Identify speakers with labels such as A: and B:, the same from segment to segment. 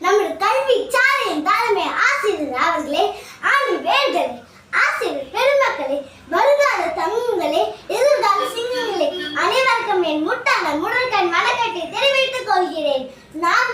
A: நமது கல்வி சாலையின் தலைமை ஆசிரியர் அவர்களே ஆண்டு வேர்களே ஆசிரியர் பெருமக்களே வருங்கால தங்கங்களே எதிர்கால சிங்கங்களே அனைவருக்கும் என் முட்டான முடற்கண் வணக்கத்தை தெரிவித்துக் கொள்கிறேன். நான்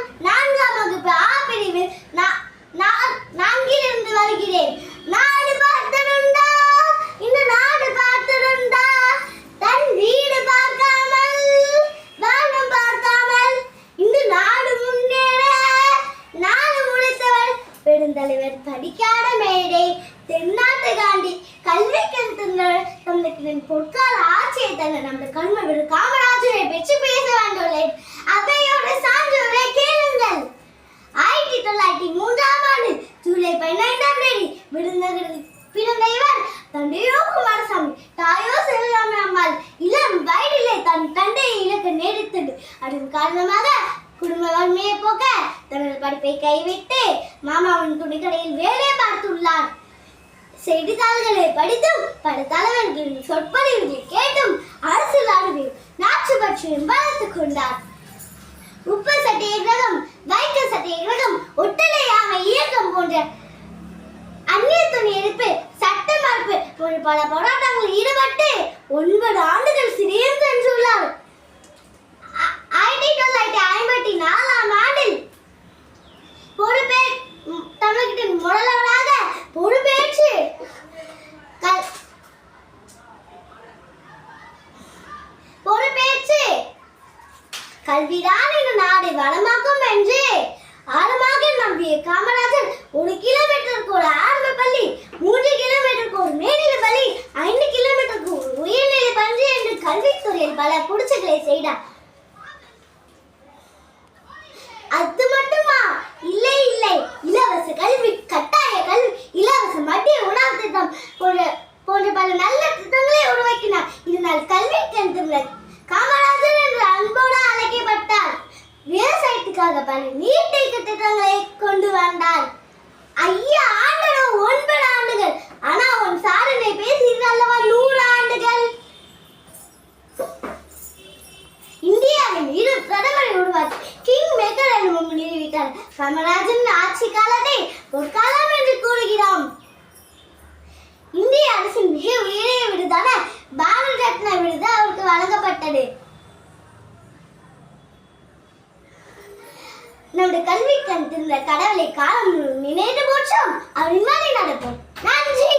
A: தலைவர் படிக்காத மேடை தென்னாட்டு காண்டி கல்வி கருத்துங்கள். தங்களுக்கு பொற்கால ஆட்சியை தந்த நம்ம கண்ம விடு காமராஜரை பெற்று பேச வேண்டுள்ளேன் அவையோட சான்றோரை கேளுங்கள். ஆயிரத்தி தொள்ளாயிரத்தி மூன்றாம் ஆண்டு ஜூலை பதினைந்தாம் தேதி விருந்தகரில் பிறந்த இவர் தந்தையோ குமாரசாமி தாயோ செல்வராமன் அம்மாள் இளம் வயதிலே தன் தந்தையை இழக்க நேரிட்டது. அதன் காரணமாக குடும்ப வறுமையை போக்க தனது படிப்பை கைவிட்டு மாமாவின் துணிக்கடையில் வேலை பார்த்துள்ளார். செய்தித்தாள்களை படித்தும் பல தலைவர்களின் சொற்பொழிவுகளை கேட்டும் அரசியல் அறிவையும் நாட்டு பற்றியும் வளர்த்து கொண்டார். உப்பு சத்தியாகிரகம் வைக்க சத்தியாகிரகம் ஒட்டலையாக இயக்கம் போன்ற அந்நிய துணி எதிர்ப்பு சட்ட மறுப்பு போன்ற பல போராட்டங்களில் ஈடுபட்டு கல்விதான் இந்த நாடை வளமாக்கும் என்று ஆழமாக நம்பிய காமராஜர் ஒரு கிலோமீட்டருக்கு ஒரு ஆரம்ப பள்ளி மூன்று கிலோமீட்டருக்கு ஒரு மேல்நிலை பள்ளி ஐந்து கிலோமீட்டருக்கு ஒரு உயர்நிலை பள்ளி என்று கல்வித்துறையில் பல புடிச்சுகளை செய்தார். அது மட்டுமா? இல்லை இல்லை. இலவச கல்வி கட்டாய கல்வி இலவச மத்திய உணவு திட்டம் போன்ற போன்ற பல நல்ல திட்டங்களை உருவாக்கினார். இதனால் கல்வி கருத்துள்ள காமராஜர் என்று அன்போடு அழைக்கப்பட்டார் விவசாயத்துக்காக பல நீர்த்தேக்க திட்டங்களை கொண்டு வந்தார். ஐயா ஆண்டுகள் ஒன்பது ஆண்டுகள். ஆனா உன் சாதனை பேசியிருந்த அல்லவா நூறு ஆண்டுகள்? இந்தியாவின் இரு பிரதமரை உருவாக்கி கிங் மேக்கர் அனுபவம் நிறுவிட்டார் காமராஜன் ஆட்சி காலத்தை ஒரு காலம் என்று கூறுகிறோம். இந்திய அரசின் மிக உயரிய விருதான பாரத ரத்ன விருது அவருக்கு வழங்கப்பட்டது. நம்முடைய கல்வி கண்டிருந்த கடவுளை காலம் நினைத்து போற்றோம். அவரின் மாதிரி நடப்போம். நன்றி.